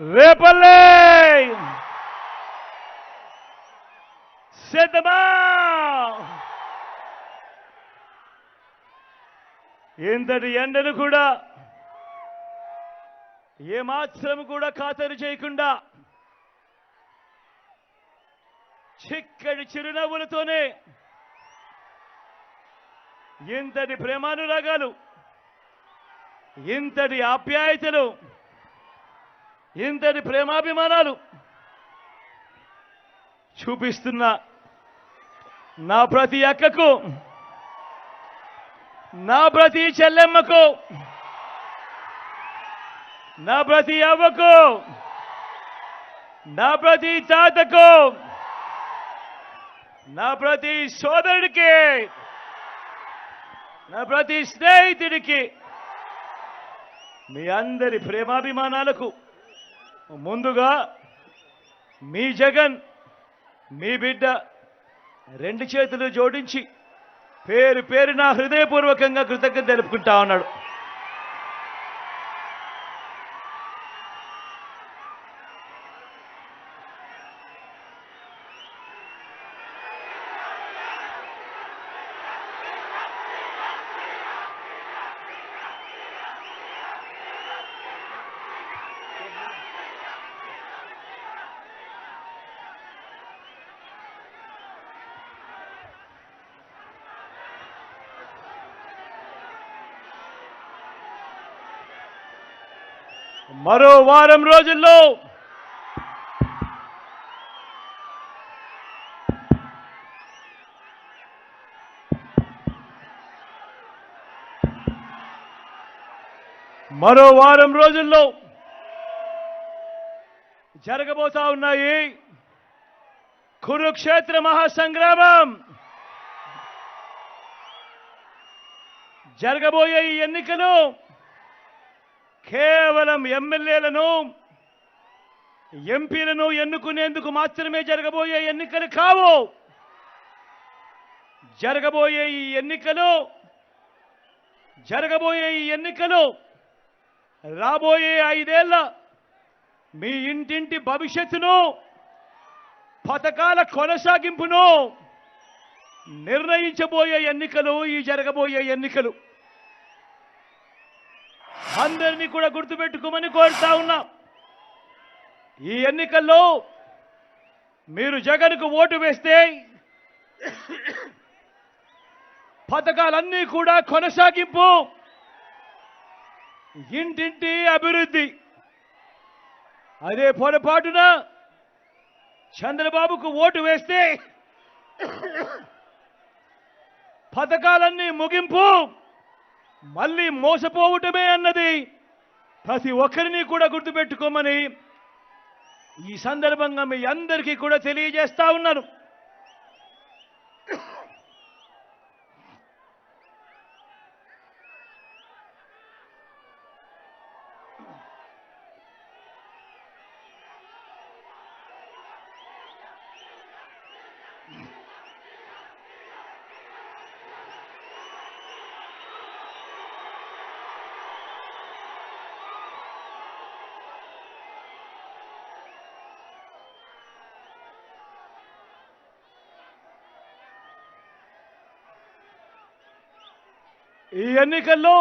రేపల్లే! సిద్ధమా! ఇంతటి ఎండను కూడా ఏమాత్రం కూడా ఖాతరు చేయకుండా చిక్కడి చిరునవ్వులతోనే ఇంతటి ప్రేమానురాగాలు ఇంతటి ఆప్యాయతలు ఇంతటి ప్రేమాభిమానాలు చూపిస్తున్న నా ప్రతి అక్కకు నా ప్రతి చెల్లెమ్మకు నా ప్రతి అవ్వకు నా ప్రతి తాతకు నా ప్రతి సోదరుడికి నా ప్రతి స్నేహితుడికి మీ అందరి ప్రేమాభిమానాలకు ముందుగా మీ జగన్ మీ బిడ్డ రెండు చేతులు జోడించి పేరు పేరు నా హృదయపూర్వకంగా కృతజ్ఞత తెలుపుకుంటా ఉన్నాడు. మరో వారం రోజుల్లో మరో వారం రోజుల్లో జరగబోతా ఉన్నాయి కురుక్షేత్ర మహాసంగ్రామం. జరగబోయే ఈ ఎన్నికలు కేవలం ఎమ్మెల్యేలను ఎంపీలను ఎన్నుకునేందుకు మాత్రమే జరగబోయే ఎన్నికలు కావు. జరగబోయే ఈ ఎన్నికలు జరగబోయే ఈ ఎన్నికలు రాబోయే ఐదేళ్ళ మీ ఇంటింటి భవిష్యత్తును పథకాల కొనసాగింపును నిర్ణయించబోయే ఎన్నికలు ఈ జరగబోయే ఎన్నికలు. అందరినీ కూడా గుర్తుపెట్టుకోమని కోరుతా ఉన్నా. ఈ ఎన్నికల్లో మీరు జగన్కు ఓటు వేస్తే పథకాలన్నీ కూడా కొనసాగింపు ఇంటింటి అభివృద్ధి. అదే పొరపాటున చంద్రబాబుకు ఓటు వేస్తే పథకాలన్నీ ముగింపు. మళ్ళీ మోసపోవటమే అన్నది ప్రతి ఒక్కరిని కూడా గుర్తుపెట్టుకోమని ఈ సందర్భంగా మీ అందరికీ కూడా తెలియజేస్తా ఉన్నాను. ఈ ఎన్నికల్లో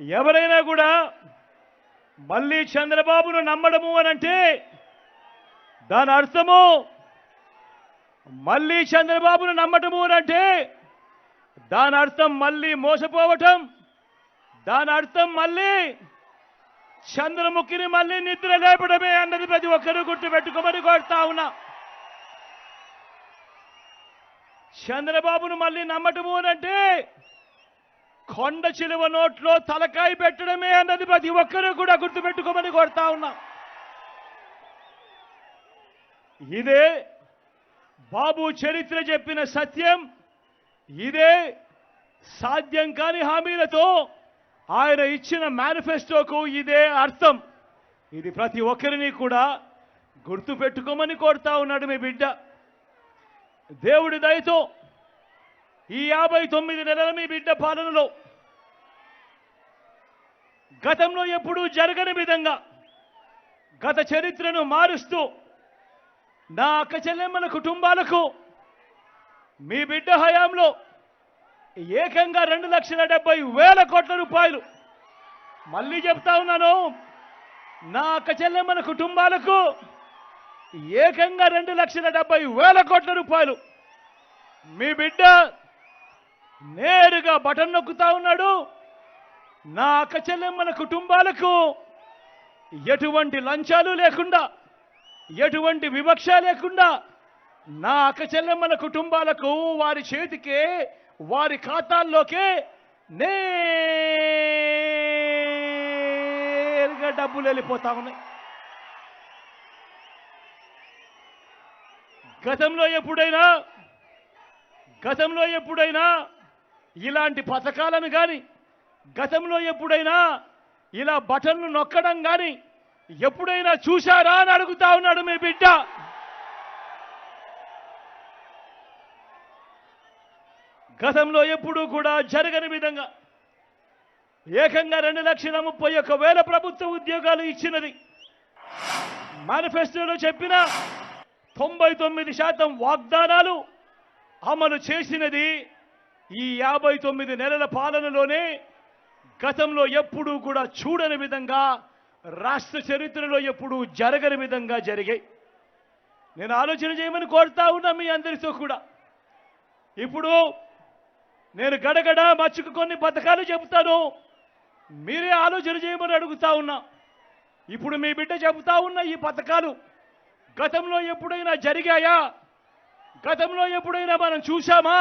ఎవరైనా కూడా మళ్ళీ చంద్రబాబును నమ్మడము అని అంటే దాని అర్థము మళ్ళీ చంద్రబాబును నమ్మటము అని అంటే దాని అర్థం మళ్ళీ మోసపోవటం దాని అర్థం మళ్ళీ చంద్రముఖిని మళ్ళీ నిద్ర లేపడమే అన్నది ప్రతి ఒక్కరూ గుర్తుపెట్టుకోమని కోరుతా ఉన్నా. చంద్రబాబును మళ్ళీ నమ్మటము అని అంటే కొండ చిలువ నోట్లో తలకాయ పెట్టడమే అన్నది ప్రతి ఒక్కరూ కూడా గుర్తుపెట్టుకోమని కోరుతా ఉన్నా. ఇదే బాబు చరిత్ర చెప్పిన సత్యం. ఇదే సాధ్యం కాని హామీలతో ఆయన ఇచ్చిన మేనిఫెస్టోకు ఇదే అర్థం. ఇది ప్రతి ఒక్కరిని కూడా గుర్తుపెట్టుకోమని కోరుతా ఉన్నాడు మీ బిడ్డ. దేవుడి దయతో ఈ యాభై తొమ్మిది నెలల మీ బిడ్డ పాలనలో గతంలో ఎప్పుడూ జరగని విధంగా గత చరిత్రను మారుస్తూ నా అక్క చెల్లెమ్మల కుటుంబాలకు మీ బిడ్డ హయాంలో ఏకంగా రెండు లక్షల డెబ్బై వేల కోట్ల రూపాయలు. మళ్ళీ చెప్తా ఉన్నాను నా అక్క చెల్లెమ్మల కుటుంబాలకు ఏకంగా రెండు లక్షల డెబ్బై వేల కోట్ల రూపాయలు. మీ బిడ్డ నేరుగా బటన్ నొక్కుతా ఉన్నాడు. నా అక్కచెల్లెమ్మల కుటుంబాలకు ఎటువంటి లంచాలు లేకుండా ఎటువంటి వివక్ష లేకుండా నా అక్కచెల్లెమ్మల కుటుంబాలకు వారి చేతికే వారి ఖాతాల్లోకే నేరుగా డబ్బులు వెళ్ళిపోతా ఉన్నాయి. గతంలో ఎప్పుడైనా గతంలో ఎప్పుడైనా ఇలాంటి పథకాలను కానీ గతంలో ఎప్పుడైనా ఇలా బటన్లు నొక్కడం కానీ ఎప్పుడైనా చూశారా అని అడుగుతా ఉన్నాడు మీ బిడ్డ. గతంలో ఎప్పుడూ కూడా జరగని విధంగా ఏకంగా రెండు లక్షల ముప్పై ఒక్క వేల ప్రభుత్వ ఉద్యోగాలు ఇచ్చినది. మేనిఫెస్టోలో చెప్పిన తొంభై తొమ్మిది శాతం వాగ్దానాలు అమలు చేసినది ఈ యాభై తొమ్మిది నెలల పాలనలోనే గతంలో ఎప్పుడూ కూడా చూడని విధంగా రాష్ట్ర చరిత్రలో ఎప్పుడూ జరగని విధంగా జరిగాయి. నేను ఆలోచన చేయమని కోరుతా ఉన్నా మీ అందరితో కూడా. ఇప్పుడు నేను గడగడ మచ్చుకు కొన్ని పథకాలు చెబుతాను. మీరే ఆలోచన చేయమని అడుగుతా ఉన్నా. ఇప్పుడు మీ బిడ్డ చెబుతా ఉన్న ఈ పథకాలు గతంలో ఎప్పుడైనా జరిగాయా? గతంలో ఎప్పుడైనా మనం చూశామా?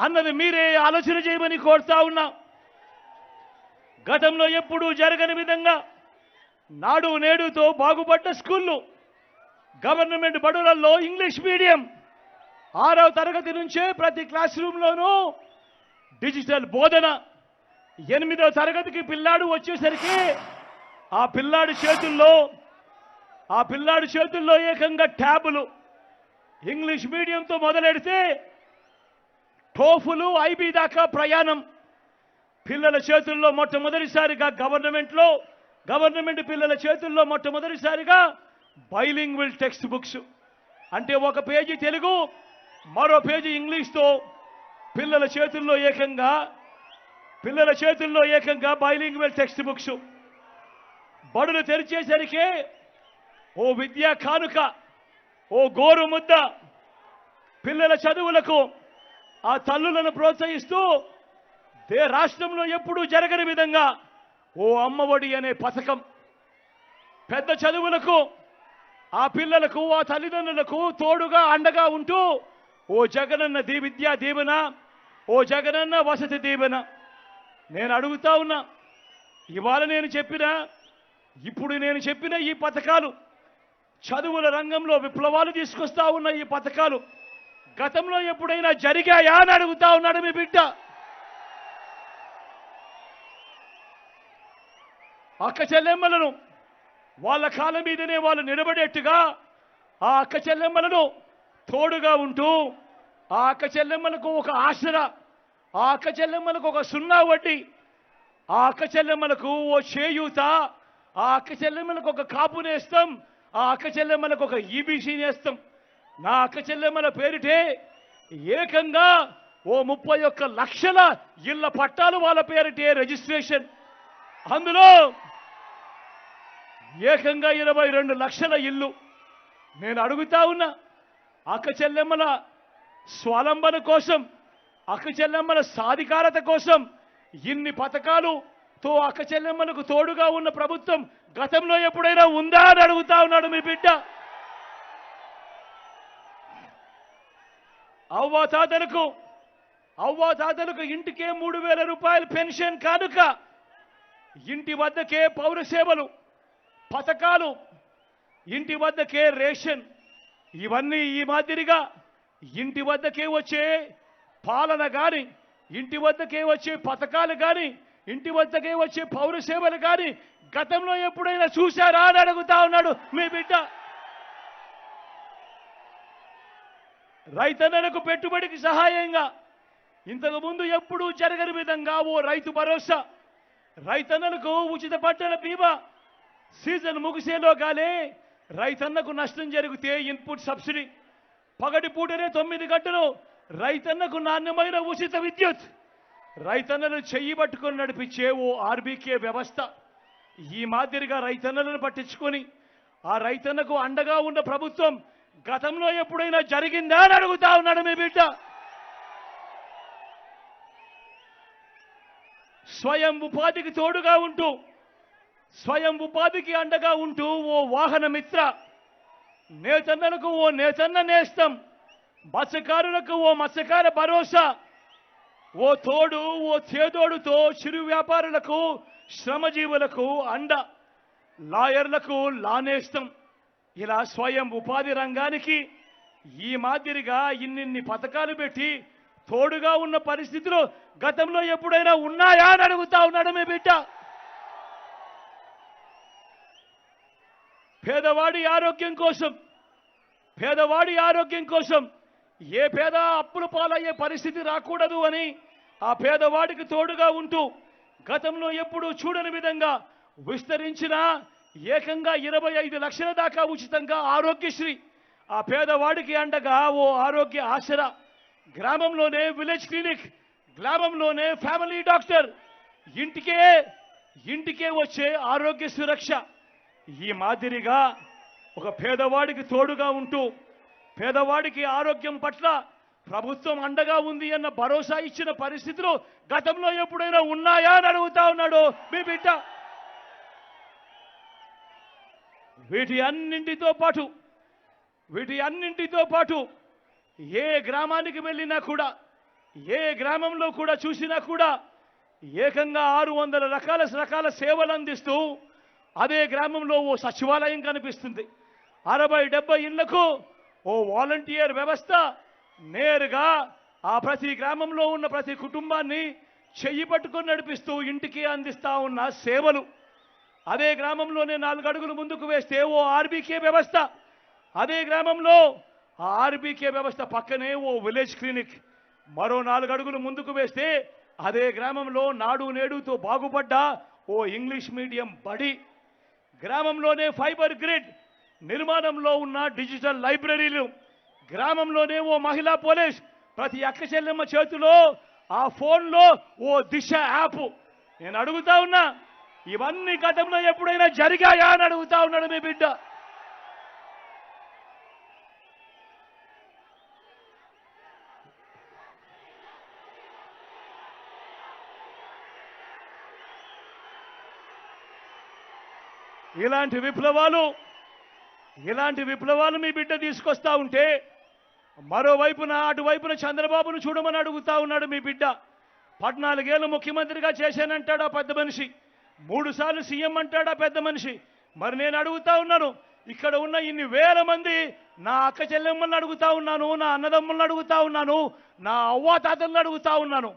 అన్నది మీరే ఆలోచన చేయమని కోరుతా ఉన్నా. గతంలో ఎప్పుడూ జరగని విధంగా నాడు నేడుతో బాగుపడ్డ స్కూళ్ళు గవర్నమెంట్ బడులలో ఇంగ్లీష్ మీడియం ఆరవ తరగతి నుంచే ప్రతి క్లాస్ రూమ్లోనూ డిజిటల్ బోధన. ఎనిమిదవ తరగతికి పిల్లాడు వచ్చేసరికి ఆ పిల్లాడి చేతుల్లో ఆ పిల్లాడి చేతుల్లో ఏకంగా ట్యాబులు. ఇంగ్లీష్ మీడియంతో మొదలెడితే కోఫులు ఐబీ దాకా ప్రయాణం. పిల్లల చేతుల్లో మొట్టమొదటిసారిగా గవర్నమెంట్లో గవర్నమెంట్ పిల్లల చేతుల్లో మొట్టమొదటిసారిగా బైలింగ్విల్ టెక్స్ట్ బుక్స్. అంటే ఒక పేజీ తెలుగు మరో పేజీ ఇంగ్లీష్తో. పిల్లల చేతుల్లో ఏకంగా పిల్లల చేతుల్లో ఏకంగా బైలింగ్వెల్ టెక్స్ట్ బుక్స్. బడులు తెరిచేసరికి ఓ విద్యా కానుక ఓ గోరు ముద్ద పిల్లల చదువులకు ఆ తల్లులను ప్రోత్సహిస్తూ దే రాష్ట్రంలో ఎప్పుడూ జరగని విధంగా ఓ అమ్మఒడి అనే పథకం పెద్ద చదువులకు ఆ పిల్లలకు ఆ తల్లిదండ్రులకు తోడుగా అండగా ఉంటూ ఓ జగనన్న దీ విద్యా దీవెన ఓ జగనన్న వసతి దీవెన. నేను అడుగుతా ఉన్నా ఇవాళ నేను చెప్పిన ఇప్పుడు నేను చెప్పిన ఈ పథకాలు చదువుల రంగంలో విప్లవాలు తీసుకొస్తా ఉన్న ఈ పథకాలు గతంలో ఎప్పుడైనా జరిగాయా అని అడుగుతా ఉన్నాడు మీ బిడ్డ. అక్క చెల్లెమ్మలను వాళ్ళ కాళ్ళ మీదనే వాళ్ళు నిలబడేట్టుగా ఆ అక్క చెల్లెమ్మలను తోడుగా ఉంటూ ఆ అక్క చెల్లెమ్మలకు ఒక ఆసరా ఆ అక్క చెల్లెమ్మలకు ఒక సున్నా వడ్డీ ఆ అక్క చెల్లెమ్మలకు ఓ చేయూత ఆ అక్క చెల్లెమ్మలకు ఒక కాపు నేస్తాం ఆ అక్క చెల్లెమ్మలకు ఒక ఈబీసీ నేస్తాం. నా అక్క చెల్లెమ్మల పేరిటే ఏకంగా ఓ ముప్పై ఒక్క లక్షల ఇళ్ళ పట్టాలు వాళ్ళ పేరిటే రిజిస్ట్రేషన్. అందులో ఏకంగా ఇరవై రెండు లక్షల ఇల్లు. నేను అడుగుతా ఉన్నా అక్క చెల్లెమ్మల స్వలంబన కోసం అక్క చెల్లెమ్మల సాధికారత కోసం ఇన్ని పథకాలుతో అక్క చెల్లెమ్మలకు తోడుగా ఉన్న ప్రభుత్వం గతంలో ఎప్పుడైనా ఉందా అని అడుగుతా ఉన్నాడు మీ బిడ్డ. అవ్వా తాతలకు అవ్వా తాతలకు ఇంటికే మూడు వేల రూపాయలు పెన్షన్ కానుక. ఇంటి వద్దకే పౌర సేవలు పథకాలు ఇంటి వద్దకే రేషన్ ఇవన్నీ ఈ మాదిరిగా ఇంటి వద్దకే వచ్చే పాలన కానీ ఇంటి వద్దకే వచ్చే పథకాలు కానీ ఇంటి వద్దకే వచ్చే పౌర సేవలు కానీ గతంలో ఎప్పుడైనా చూశారా అని అడుగుతా ఉన్నాడు మీ బిడ్డ. రైతన్నలకు పెట్టుబడికి సహాయంగా ఇంతకుముందు ఎప్పుడూ జరగని విధంగా ఓ రైతు భరోసా. రైతన్నలకు ఉచిత పంటల బీమా సీజన్ ముగిసేలోగానే రైతన్నకు నష్టం జరిగితే ఇన్పుట్ సబ్సిడీ. పగటి పూటనే తొమ్మిది గంటలు రైతన్నకు నాణ్యమైన ఉచిత విద్యుత్. రైతన్నలు చెయ్యి పట్టుకొని నడిపించే ఓ ఆర్బీకే వ్యవస్థ. ఈ మాదిరిగా రైతన్నలను పట్టించుకొని ఆ రైతన్నకు అండగా ఉన్న ప్రభుత్వం గతంలో ఎప్పుడైనా జరిగిందా అని అడుగుతా ఉన్నాడు మీ బిడ్డ. స్వయం ఉపాధికి తోడుగా ఉంటూ స్వయం ఉపాధికి అండగా ఉంటూ ఓ వాహన మిత్ర నేతన్నలకు ఓ నేతన్న నేస్తం మత్స్యకారులకు ఓ మత్స్యకార భరోసా ఓ తోడు ఓ చేదోడుతో చిరు వ్యాపారులకు శ్రమజీవులకు అండ లాయర్లకు లానేస్తం. ఇలా స్వయం ఉపాధి రంగానికి ఈ మాదిరిగా ఇన్నిన్ని పథకాలు పెట్టి తోడుగా ఉన్న పరిస్థితులు గతంలో ఎప్పుడైనా ఉన్నాయా అని అడుగుతా ఉన్నాడు మీ బిడ్డ. పేదవాడి ఆరోగ్యం కోసం పేదవాడి ఆరోగ్యం కోసం ఏ పేద అప్పుల పాలయ్యే పరిస్థితి రాకూడదు అని ఆ పేదవాడికి తోడుగా ఉంటూ గతంలో ఎప్పుడూ చూడని విధంగా విస్తరించిన ఏకంగా ఇరవై ఐదు లక్షల దాకా ఉచితంగా ఆరోగ్యశ్రీ. ఆ పేదవాడికి అండగా ఓ ఆరోగ్య ఆసరా. గ్రామంలోనే విలేజ్ క్లినిక్ గ్రామంలోనే ఫ్యామిలీ డాక్టర్. ఇంటికే ఇంటికే వచ్చే ఆరోగ్య సురక్ష. ఈ మాదిరిగా ఒక పేదవాడికి తోడుగా ఉంటూ పేదవాడికి ఆరోగ్యం పట్ల ప్రభుత్వం అండగా ఉంది అన్న భరోసా ఇచ్చిన పరిస్థితులు గతంలో ఎప్పుడైనా ఉన్నాయా అని అడుగుతా ఉన్నాడు మీ బిడ్డ. వీటి అన్నింటితో పాటు వీటి అన్నింటితో పాటు ఏ గ్రామానికి వెళ్ళినా కూడా ఏ గ్రామంలో కూడా చూసినా కూడా ఏకంగా ఆరు వందల రకాల రకాల సేవలు అందిస్తూ అదే గ్రామంలో ఓ సచివాలయం కనిపిస్తుంది. అరవై డెబ్బై ఇళ్ళకు ఓ వాలంటీర్ వ్యవస్థ నేరుగా ఆ ప్రతి గ్రామంలో ఉన్న ప్రతి కుటుంబాన్ని చెయ్యి పట్టుకొని నడిపిస్తూ ఇంటికి అందిస్తా ఉన్న సేవలు. అదే గ్రామంలోనే నాలుగు అడుగులు ముందుకు వేస్తే ఓ ఆర్బీకే వ్యవస్థ. అదే గ్రామంలో ఆ ఆర్బీకే వ్యవస్థ పక్కనే ఓ విలేజ్ క్లినిక్. మరో నాలుగు అడుగులు ముందుకు వేస్తే అదే గ్రామంలో నాడు నేడుతో బాగుపడ్డ ఓ ఇంగ్లీష్ మీడియం బడి. గ్రామంలోనే ఫైబర్ గ్రిడ్ నిర్మాణంలో ఉన్న డిజిటల్ లైబ్రరీలు. గ్రామంలోనే ఓ మహిళా పోలీస్ ప్రతి అక్క చెల్లెమ్మ చేతిలో ఆ ఫోన్లో ఓ దిశ యాప్. నేను అడుగుతా ఉన్నా ఇవన్నీ గతంలో ఎప్పుడైనా జరిగాయా అని అడుగుతా ఉన్నాడు మీ బిడ్డ. ఇలాంటి విప్లవాలు ఇలాంటి విప్లవాలు మీ బిడ్డ తీసుకొస్తా ఉంటే మరోవైపున అటువైపున చంద్రబాబును చూడమని అడుగుతా ఉన్నాడు మీ బిడ్డ. పద్నాలుగేళ్ళు ముఖ్యమంత్రిగా చేశానంటాడా పెద్ద మనిషి. మూడు సార్లు సీఎం అంటాడా పెద్ద మనిషి? మరి నేను అడుగుతా ఉన్నాను ఇక్కడ ఉన్న ఇన్ని వేల మంది నా అక్క చెల్లెమ్మల్ని అడుగుతా ఉన్నాను నా అన్నదమ్ములను అడుగుతా ఉన్నాను నా అవ్వాతాతలను అడుగుతా ఉన్నాను.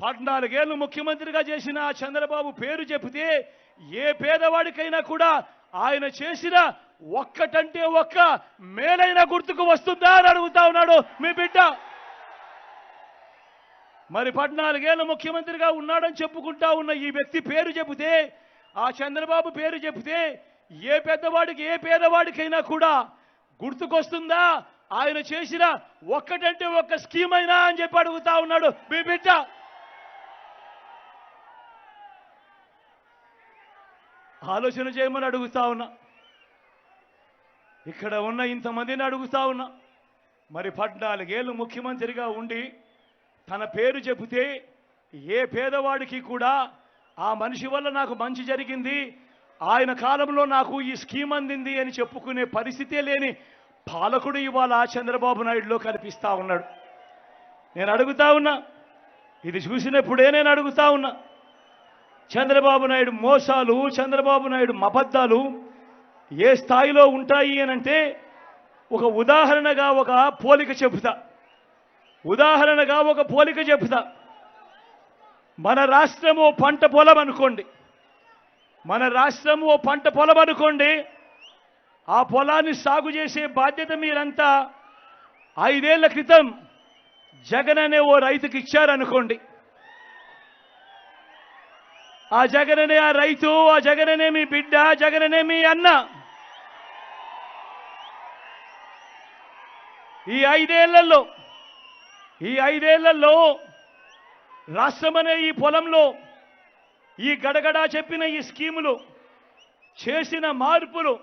పద్నాలుగేళ్ళు ముఖ్యమంత్రిగా చేసిన చంద్రబాబు పేరు చెబితే ఏ పేదవాడికైనా కూడా ఆయన చేసిన ఒక్కటంటే ఒక్క మేలైన గుర్తుకు వస్తుందా అని అడుగుతా ఉన్నాడు మీ బిడ్డ. మరి పద్నాలుగేళ్ళ ముఖ్యమంత్రిగా ఉన్నాడని చెప్పుకుంటా ఉన్న ఈ వ్యక్తి పేరు చెబితే ఆ చంద్రబాబు పేరు చెబితే ఏ పెద్దవాడికి ఏ పేదవాడికైనా కూడా గుర్తుకొస్తుందా? ఆయన చేసిన ఒక్కటంటే ఒక్క స్కీమ్ అయినా అని చెప్పి అడుగుతా ఉన్నాడు. మీ బిడ్డ. ఆలోచన చేయమని అడుగుతా ఉన్నా. ఇక్కడ ఉన్న ఇంతమందిని అడుగుతా ఉన్నా. మరి పద్నాలుగేళ్ళు ముఖ్యమంత్రిగా ఉండి తన పేరు చెబితే ఏ పేదవాడికి కూడా ఆ మనిషి వల్ల నాకు మంచి జరిగింది ఆయన కాలంలో నాకు ఈ స్కీమ్ అందింది అని చెప్పుకునే పరిస్థితే లేని పాలకుడు ఇవాళ చంద్రబాబు నాయుడులో కనిపిస్తా ఉన్నాడు. నేను అడుగుతా ఉన్నా ఇది చూసినప్పుడే నేను అడుగుతా ఉన్నా చంద్రబాబు నాయుడు మోసాలు చంద్రబాబు నాయుడు అబద్ధాలు ఏ స్థాయిలో ఉంటాయి అనంటే ఒక ఉదాహరణగా ఒక పోలిక చెబుతా. ఉదాహరణగా ఒక పోలిక చెబుతా. మన రాష్ట్రం ఓ పంట పొలం అనుకోండి. మన రాష్ట్రం ఓ పంట పొలం అనుకోండి ఆ పొలాన్ని సాగు చేసే బాధ్యత మీరంతా ఐదేళ్ళ క్రితం జగన్ అనే ఓ రైతుకి ఇచ్చారనుకోండి. ఆ జగననే ఆ రైతు ఆ జగననే మీ బిడ్డ జగననే మీ అన్న. ఈ ఐదేళ్ళలో ఈ ఐదేళ్ళలో రాష్ట్రమనే ఈ పొలంలో ఈ గడగడా చెప్పిన ఈ స్కీములు చేసిన మార్పులు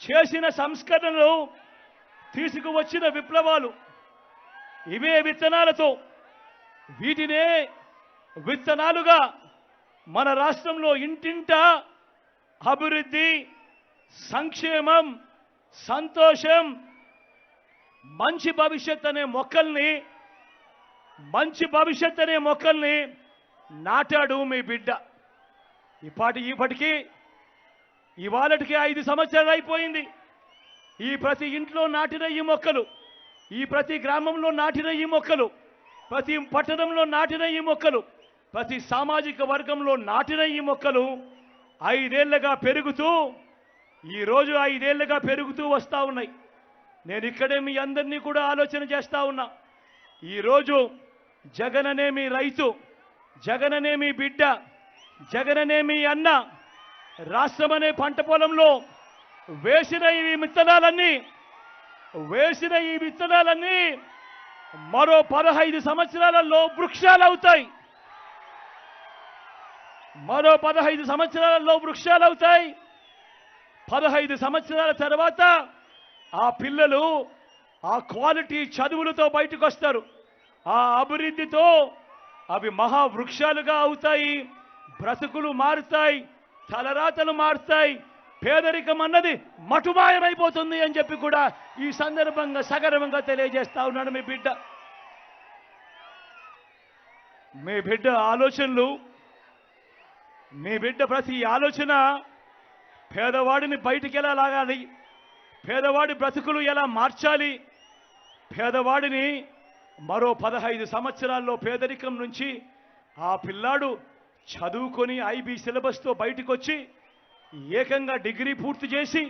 చేసిన సంస్కరణలు తీసుకువచ్చిన విప్లవాలు ఇవే విత్తనాలతో వీటినే విత్తనాలుగా మన రాష్ట్రంలో ఇంటింట అభివృద్ధి సంక్షేమం సంతోషం మంచి భవిష్యత్ అనే మొక్కల్ని మంచి భవిష్యత్ అనే మొక్కల్ని నాటాడు మీ బిడ్డ. ఇప్పటి ఇప్పటికీ ఇవాళటికి ఐదు సంవత్సరాలు అయిపోయింది. ఈ ప్రతి ఇంట్లో నాటిన ఈ మొక్కలు ఈ ప్రతి గ్రామంలో నాటిన ఈ మొక్కలు ప్రతి పట్టణంలో నాటిన ఈ మొక్కలు ప్రతి సామాజిక వర్గంలో నాటిన ఈ మొక్కలు ఐదేళ్ళుగా పెరుగుతూ ఈరోజు ఐదేళ్ళుగా పెరుగుతూ వస్తూ ఉన్నాయి. నేను ఇక్కడే మీ అందరినీ కూడా ఆలోచన చేస్తూ ఉన్నా. ఈరోజు జగననేమి మీ రైతు జగననేమి మీ బిడ్డ జగననేమి మీ అన్న. రాష్ట్రం అనే పంట పొలంలో వేసిన ఈ విత్తనాలన్నీ వేసిన ఈ విత్తనాలన్నీ మరో పదహైదు సంవత్సరాలలో వృక్షాలు అవుతాయి మరో పదహైదు సంవత్సరాలలో వృక్షాలు అవుతాయి పదహైదు సంవత్సరాల తర్వాత ఆ పిల్లలు ఆ క్వాలిటీ చదువులతో బయటకు వస్తారు ఆ అభివృద్ధితో అవి మహావృక్షాలుగా అవుతాయి బ్రతుకులు మారుతాయి తలరాతలు మారుతాయి పేదరికం అన్నది మటుమాయమైపోతుంది అని చెప్పి కూడా ఈ సందర్భంగా సగర్వంగా తెలియజేస్తా ఉన్నాడు మీ బిడ్డ. మీ బిడ్డ ఆలోచనలు మీ బిడ్డ ప్రతి ఆలోచన పేదవాడిని బయటికి ఎలా లాగాలి పేదవాడి బ్రతుకులు ఎలా మార్చాలి పేదవాడిని మరో పదహైదు సంవత్సరాల్లో పేదరికం నుంచి ఆ పిల్లాడు చదువుకొని ఐబీ సిలబస్తో బయటకు వచ్చి ఏకంగా డిగ్రీ పూర్తి చేసి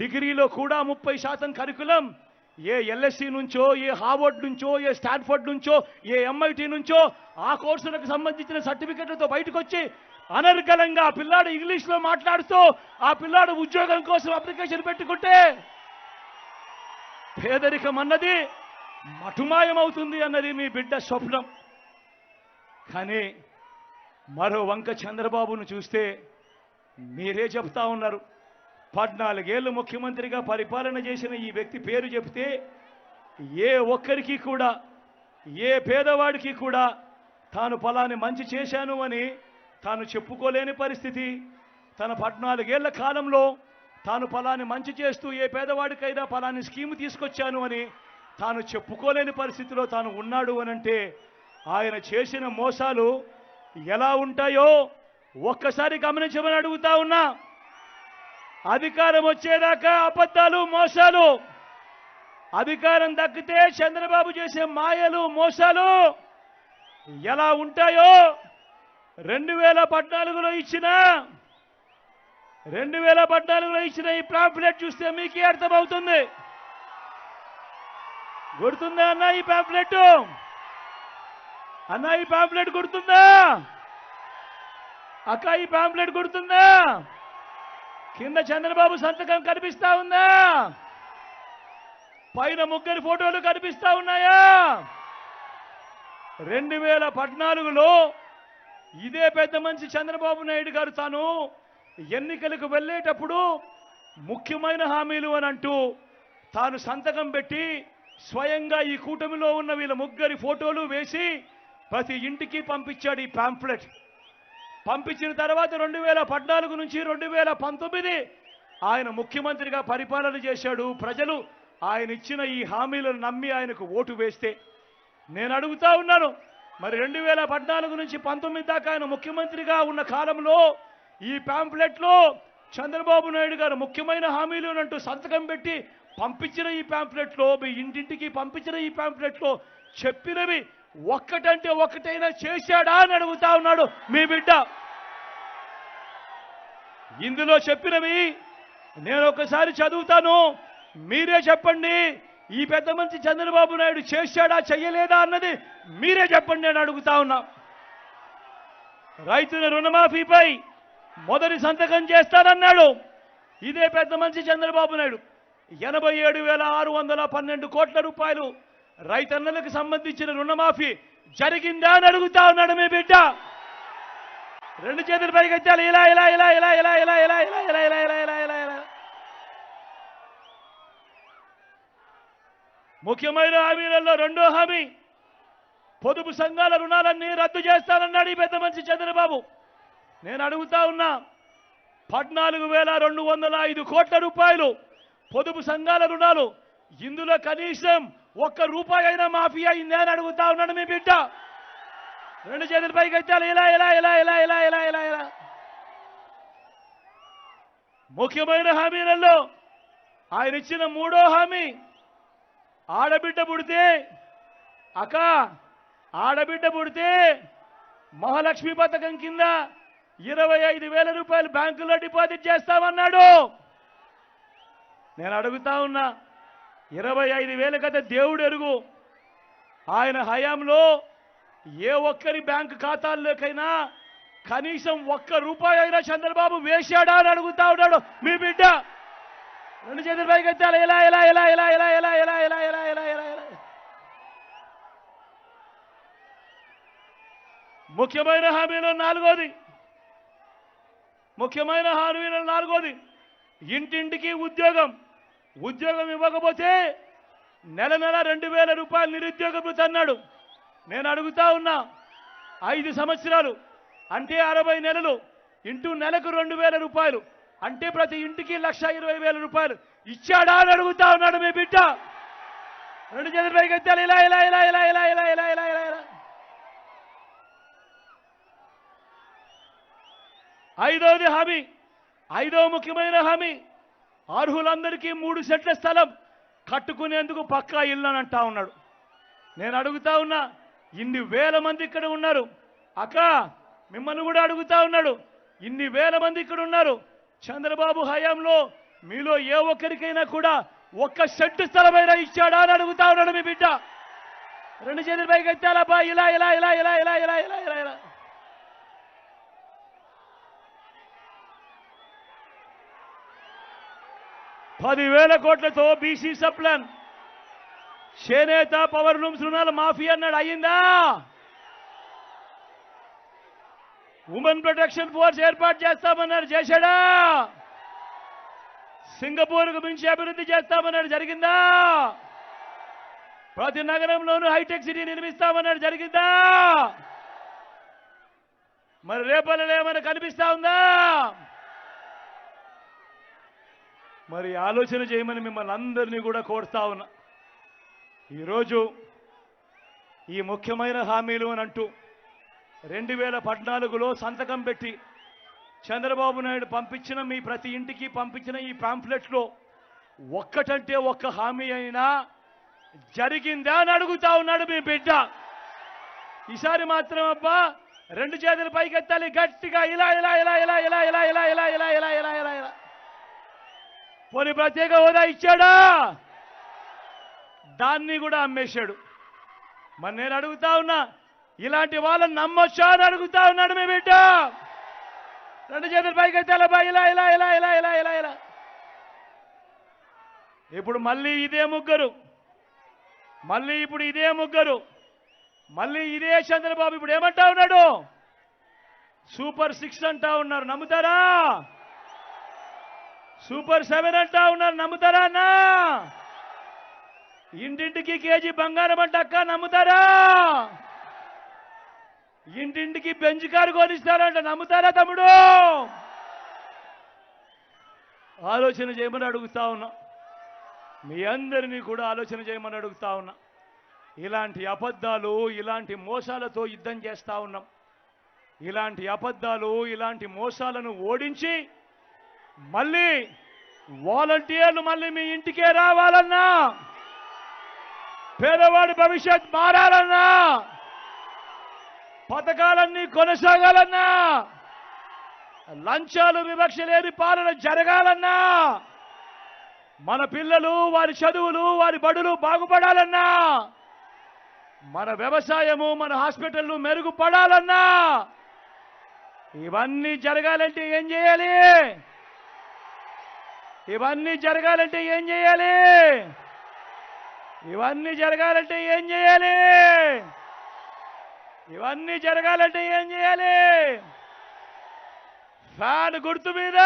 డిగ్రీలో కూడా ముప్పై శాతం కరికులం. ఏ ఎల్ఎస్సి నుంచో ఏ హార్వర్డ్ నుంచో ఏ స్టాన్ఫర్డ్ నుంచో ఏ ఎంఐటి నుంచో ఆ కోర్సులకు సంబంధించిన సర్టిఫికెట్లతో బయటకు వచ్చి ఆ పిల్లాడు ఇంగ్లీష్లో మాట్లాడుతూ ఆ పిల్లాడు ఉద్యోగం కోసం అప్లికేషన్ పెట్టుకుంటే పేదరికం అన్నది మటుమాయమవుతుంది అన్నది మీ బిడ్డ స్వప్నం. కానీ మరో వంక చంద్రబాబును చూస్తే మీరే చెప్తా ఉన్నారు. పద్నాలుగేళ్ళు ముఖ్యమంత్రిగా పరిపాలన చేసిన ఈ వ్యక్తి పేరు చెప్తే ఏ ఒక్కరికి కూడా ఏ పేదవాడికి కూడా తాను ఫలాన్ని మంచి చేశాను అని తాను చెప్పుకోలేని పరిస్థితి. తన పద్నాలుగేళ్ళ కాలంలో తాను ఫలాన్ని మంచి చేస్తూ ఏ పేదవాడికైనా ఫలాన్ని స్కీము తీసుకొచ్చాను అని తాను చెప్పుకోలేని పరిస్థితిలో తాను ఉన్నాడు అనంటే ఆయన చేసిన మోసాలు ఎలా ఉంటాయో ఒక్కసారి గమనించమని అడుగుతా ఉన్నా. అధికారం వచ్చేదాకా అబద్ధాలు మోసాలు అధికారం దక్కితే చంద్రబాబు చేసే మాయలు మోసాలు ఎలా ఉంటాయో రెండు వేల పద్నాలుగులో ఇచ్చిన రెండు వేల పద్నాలుగులో ఇచ్చిన ఈ ప్రాంప్లెట్ చూస్తే మీకే అర్థమవుతుంది. గుర్తుందా అన్న ఈ పాంప్లెట్ అన్న ఈ పాంప్లెట్ గుర్తుందా? అక్క ఈ పాంప్లెట్ గుర్తుందా? కింద చంద్రబాబు సంతకం కనిపిస్తా ఉందా? పైన ముగ్గురి ఫోటోలు కనిపిస్తా ఉన్నాయా? రెండు వేల పద్నాలుగులో ఇదే పెద్ద మనిషి చంద్రబాబు నాయుడు గారు తాను ఎన్నికలకు వెళ్ళేటప్పుడు ముఖ్యమైన హామీలు అని అంటూ తాను సంతకం పెట్టి స్వయంగా ఈ కూటమిలో ఉన్న వీళ్ళ ముగ్గురి ఫోటోలు వేసి ప్రతి ఇంటికి పంపించాడు ఈ పాంఫ్లెట్ పంపించిన తర్వాత రెండు వేల పద్నాలుగు నుంచి రెండు వేల పంతొమ్మిది ఆయన ముఖ్యమంత్రిగా పరిపాలన చేశాడు. ప్రజలు ఆయన ఇచ్చిన ఈ హామీలను నమ్మి ఆయనకు ఓటు వేస్తే. నేను అడుగుతా ఉన్నాను మరి రెండు వేల పద్నాలుగు నుంచి పంతొమ్మిది దాకా ఆయన ముఖ్యమంత్రిగా ఉన్న కాలంలో ఈ పాంప్లెట్లో చంద్రబాబు నాయుడు గారు ముఖ్యమైన హామీలు అంటూ సంతకం పెట్టి పంపించిన ఈ ప్యాంప్లెట్లో మీ ఇంటింటికి పంపించిన ఈ ప్యాంప్లెట్లో చెప్పినవి ఒక్కటంటే ఒక్కటైనా చేశాడా అని అడుగుతా ఉన్నాడు మీ బిడ్డ. ఇందులో చెప్పినవి నేను ఒకసారి చదువుతాను. మీరే చెప్పండి ఈ పెద్ద మంచి చంద్రబాబు నాయుడు చేశాడా చెయ్యలేదా అన్నది మీరే చెప్పండి నేను అడుగుతా ఉన్నా. రైతుల రుణమాఫీపై మొదటి సంతకం చేస్తానన్నాడు. ఇదే పెద్ద మంచి చంద్రబాబు నాయుడు. ఎనభై ఏడు వేల ఆరు వందల పన్నెండు కోట్ల రూపాయలు రైతన్నలకు సంబంధించిన రుణమాఫీ జరిగిందా అని అడుగుతా ఉన్నాడు మీ బిడ్డ రెండు చేతులు పరిగెత్తాలి ఇలా ఇలా ఇలా ఇలా ఇలా ఇలా ఇలా ఇలా ఇలా ఇలా ఇలా ఇలా ఇలా ఇలా ముఖ్యమైన హామీలలో రెండో హామీ పొదుపు సంఘాల రుణాలన్నీ రద్దు చేస్తానన్నాడు ఈ పెద్ద మనిషి చంద్రబాబు నేను అడుగుతా ఉన్నా పద్నాలుగు వేల రెండు వందల ఐదు కోట్ల రూపాయలు పొదుపు సంఘాల రుణాలు. ఇందులో కనీసం ఒక్క రూపాయి అయినా మాఫీ అయిందే అని అడుగుతా ఉన్నాడు మీ బిడ్డ. రెండు చేతుల పైకి ఎత్తాలి. ఇలా ఇలా ఇలా ఇలా ఇలా ఇలా ఇలా ఇలా. ముఖ్యమైన హామీలలో ఆయన ఇచ్చిన మూడో హామీ ఆడబిడ్డ పుడితే అక్క ఆడబిడ్డ పుడితే మహాలక్ష్మి పథకం కింద ఇరవై ఐదు వేల రూపాయలు బ్యాంకులో డిపాజిట్ చేస్తామన్నాడు. నేను అడుగుతా ఉన్నా ఇరవై ఐదు వేల కదా దేవుడు ఎరుగు ఆయన హయాంలో ఏ ఒక్కరి బ్యాంకు ఖాతాల్లోకైనా కనీసం ఒక్క రూపాయి అయినా చంద్రబాబు వేశాడా అని అడుగుతా ఉన్నాడు మీ బిడ్డ రెండు చేతులు పైకి ఎత్తాలి ఇలా ఇలా ఇలా ఇలా ఇలా ఇలా ఇలా ఇలా ఇలా ఇలా ఇలా ఇలా ముఖ్యమైన హామీలో నాలుగోది ముఖ్యమైన హామీలో నాలుగోది ఇంటింటికి ఉద్యోగం ఉద్యోగం ఇవ్వకపోతే నెల నెల రెండు వేల రూపాయలు నిరుద్యోగ భృతి అన్నాడు నేను అడుగుతా ఉన్నా ఐదు సంవత్సరాలు అంటే అరవై నెలలు ఇంటూ నెలకు రెండు వేల రూపాయలు అంటే ప్రతి ఇంటికి లక్ష ఇరవై వేల రూపాయలు ఇచ్చాడా అని అడుగుతా ఉన్నాడు మీ బిడ్డ. రెండు చేతుల పైకి ఎత్తాలి ఇలా ఇలా ఇలా ఇలా ఇలా ఇలా ఇలా ఇలా ఇలా ఇలా. ఐదవది హామీ ఐదవ ముఖ్యమైన హామీ అర్హులందరికీ మూడు సెట్ల స్థలం కట్టుకునేందుకు పక్కా ఇల్లు అని అంటా ఉన్నాడు. నేను అడుగుతా ఉన్నా ఇన్ని వేల మంది ఇక్కడ ఉన్నారు. అక్క మిమ్మల్ని కూడా అడుగుతా ఉన్నాడు. ఇన్ని వేల మంది ఇక్కడ ఉన్నారు. చంద్రబాబు హయాంలో మీలో ఏ ఒక్కరికైనా కూడా ఒక్క సెట్టు స్థలమైనా ఇచ్చాడా అని అడుగుతా ఉన్నాడు మీ బిడ్డ. రెండు చేతుల పైకి ఎత్తాలబ్బా ఇలా ఇలా ఇలా ఇలా ఇలా ఇలా ఇలా ఇలా ఇలా. పదివేల కోట్లతో బీసీ సప్లాన్. చేనేత పవర్ లూమ్స్ రుణాల మాఫీ అన్నాడు. అయ్యిందా? ఉమెన్ ప్రొటెక్షన్ ఫోర్స్ ఏర్పాటు చేస్తామన్నారు చేశాడా? సింగపూర్కు మించి అభివృద్ధి చేస్తామన్నాడు. జరిగిందా? ప్రతి నగరంలోనూ హైటెక్ సిటీ నిర్మిస్తామన్నాడు. జరిగిందా? మరి రేపల్లో ఏమైనా కనిపిస్తా ఉందా? మరి ఆలోచన చేయమని మిమ్మల్ని అందరినీ కూడా కోరుతా ఉన్నా ఈరోజు ఈ ముఖ్యమైన హామీలు అని అంటూ రెండు వేల పద్నాలుగులో సంతకం పెట్టి చంద్రబాబు నాయుడు పంపించిన మీ ప్రతి ఇంటికి పంపించిన ఈ పాంఫ్లెట్లో ఒక్కటంటే ఒక్క హామీ అయినా జరిగిందా అని అడుగుతా ఉన్నాడు మీ బిడ్డ ఈసారి మాత్రం అబ్బా రెండు చేతులు పైకెత్తాలి గట్టిగా ఇలా ఇలా ఇలా ఇలా ఇలా ఇలా ఇలా ఇలా ఇలా ఇలా ఇలా ఇలా ఇలా పోనీ ప్రత్యేక హోదా ఇచ్చాడా? దాన్ని కూడా అమ్మేశాడు. మరి నేను అడుగుతా ఉన్నా ఇలాంటి వాళ్ళని నమ్మొచ్చా అని అడుగుతా ఉన్నాడు మీ బిడ్డ. రెండు చేతులు పైకి బా ఇలా ఇలా ఇలా ఇలా ఇలా ఇలా ఇలా. ఇప్పుడు మళ్ళీ ఇదే ముగ్గురు. మళ్ళీ ఇప్పుడు ఇదే ముగ్గురు. మళ్ళీ ఇదే చంద్రబాబు ఇప్పుడు ఏమంటా ఉన్నాడు? సూపర్ సిక్స్ అంటా ఉన్నారు. నమ్ముతారా? సూపర్ సెవెన్ అంటా ఉన్నారు నమ్ముతారా అన్న? ఇంటింటికి కేజీ బంగారం అంట అక్క నమ్ముతారా? ఇంటింటికి బెంచ్ కారు కొనిస్తారంట నమ్ముతారా తమ్ముడు? ఆలోచన చేయమని అడుగుతా ఉన్నా. మీ అందరినీ కూడా ఆలోచన చేయమని అడుగుతా ఉన్నా. ఇలాంటి అబద్ధాలు ఇలాంటి మోసాలతో యుద్ధం చేస్తా ఉన్నాం. ఇలాంటి అబద్ధాలు ఇలాంటి మోసాలను ఓడించి మళ్ళీ వాలంటీర్లు మళ్ళీ మీ ఇంటికే రావాలన్నా పేదవాడి భవిష్యత్ మారాలన్నా పథకాలన్నీ కొనసాగాలన్నా లంచాలు వివక్ష లేని పాలన జరగాలన్నా మన పిల్లలు వారి చదువులు వారి బడులు బాగుపడాలన్నా మన వ్యవసాయము మన హాస్పిటల్లు మెరుగుపడాలన్నా ఇవన్నీ జరగాలంటే ఏం చేయాలి? ఇవన్నీ జరగాలంటే ఏం చేయాలి? ఇవన్నీ జరగాలంటే ఏం చేయాలి? ఇవన్నీ జరగాలంటే ఏం చేయాలి? ఫ్యాన్ గుర్తు మీద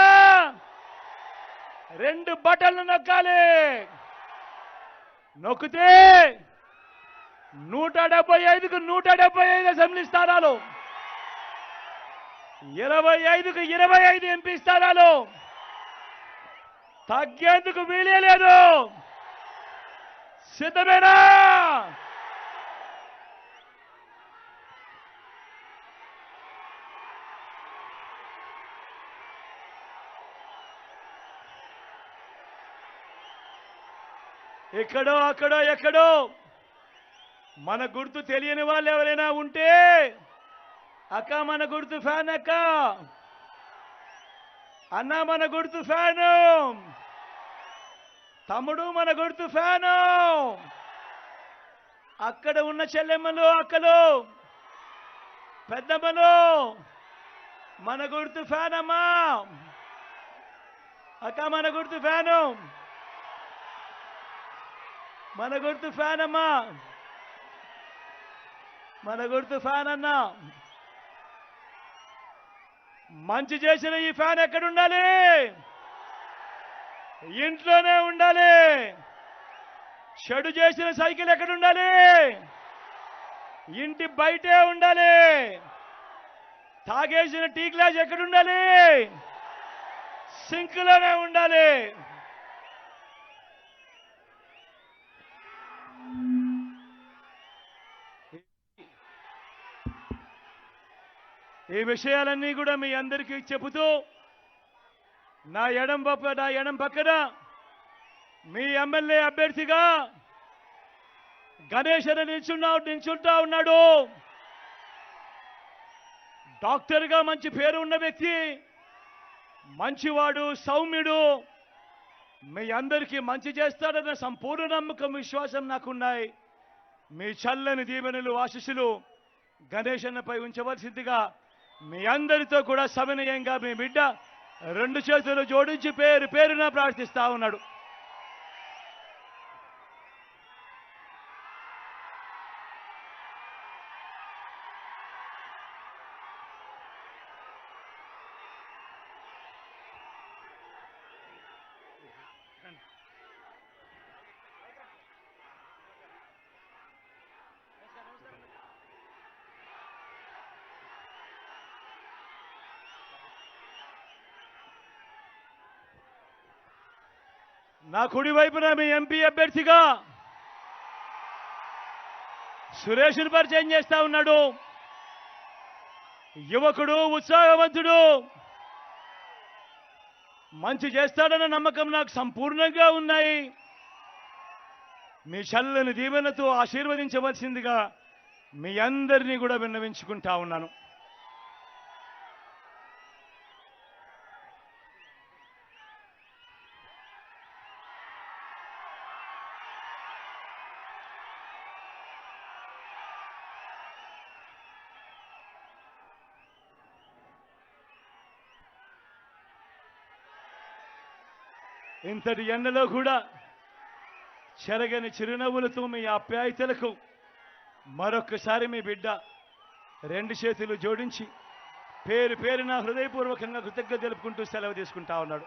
రెండు బటన్లు నొక్కాలి. నొక్కితే నూట డెబ్బై ఐదుకు నూట డెబ్బై ఐదు అసెంబ్లీ స్థానాలు. ఇరవై ఐదుకు ఇరవై ఐదు ఎంపీ స్థానాలు. తగ్గేందుకు వీలే లేదు సిద్ధమేనా? ఎక్కడో అక్కడో ఎక్కడో. మన గుర్తు తెలియని వాళ్ళు ఎవరైనా ఉంటే అక్క మన గుర్తు ఫ్యాన్ అక్క. అన్న మన గుర్తు ఫ్యాను. తమ్ముడు మన గుర్తు ఫ్యాను. అక్కడ ఉన్న చెల్లెమ్మలు అక్కలు. పెద్దమ్మలు. మన గుర్తు ఫ్యాన్ అమ్మా అక్క మన గుర్తు ఫ్యాను. మన గుర్తు ఫ్యాన్ అమ్మా మన గుర్తు ఫ్యాన్ అన్నా మంచి చేసిన ఈ ఫ్యాన్ ఎక్కడ ఉండాలి ఇంట్లోనే ఉండాలి. చెడు చేసిన సైకిల్ ఎక్కడ ఉండాలి? ఇంటి బయటే ఉండాలి. తాగేసిన టీ గ్లాస్ ఎక్కడ ఉండాలి? సింక్లోనే ఉండాలి. ఈ విషయాలన్నీ కూడా మీ అందరికీ చెబుతూ నా ఎడం పక్క నా ఎడం పక్కన మీ ఎమ్మెల్యే అభ్యర్థిగా గణేష్ అని నిల్చున్నా నిల్చుంటా ఉన్నాడు. డాక్టర్గా మంచి పేరు ఉన్న వ్యక్తి మంచివాడు సౌమ్యుడు మీ అందరికీ మంచి చేస్తాడన్న సంపూర్ణ నమ్మకం విశ్వాసం నాకున్నాయి. మీ చల్లని దీవెనలు ఆశీస్సులు గణేష్ అన్నపై ఉంచవలసిందిగా మీ అందరితో కూడా సమన్వయంగా మీ బిడ్డ రెండు చేతులు జోడించి పేరు పేరున ప్రార్థిస్తా ఉన్నాడు. నా కుడి వైపున మీ ఎంపీ అభ్యర్థిగా సురేష్ను పరిచయం చేస్తా ఉన్నాడు. యువకుడు ఉత్సాహవంతుడు. మంచి చేస్తాడన్న నమ్మకం నాకు సంపూర్ణంగా ఉన్నాయి. మీ చల్లని దీవెనతో ఆశీర్వదించవలసిందిగా మీ అందరినీ కూడా విన్నవించుకుంటా ఉన్నాను. ఇంతటి ఎండలో కూడా చెరగని చిరునవ్వులతో మీ ఆప్యాయతలకు మరొక్కసారి మీ బిడ్డ రెండు చేతులు జోడించి పేరు పేరు నా హృదయపూర్వకంగా కృతజ్ఞత తెలుపుకుంటూ సెలవు తీసుకుంటా ఉన్నాడు.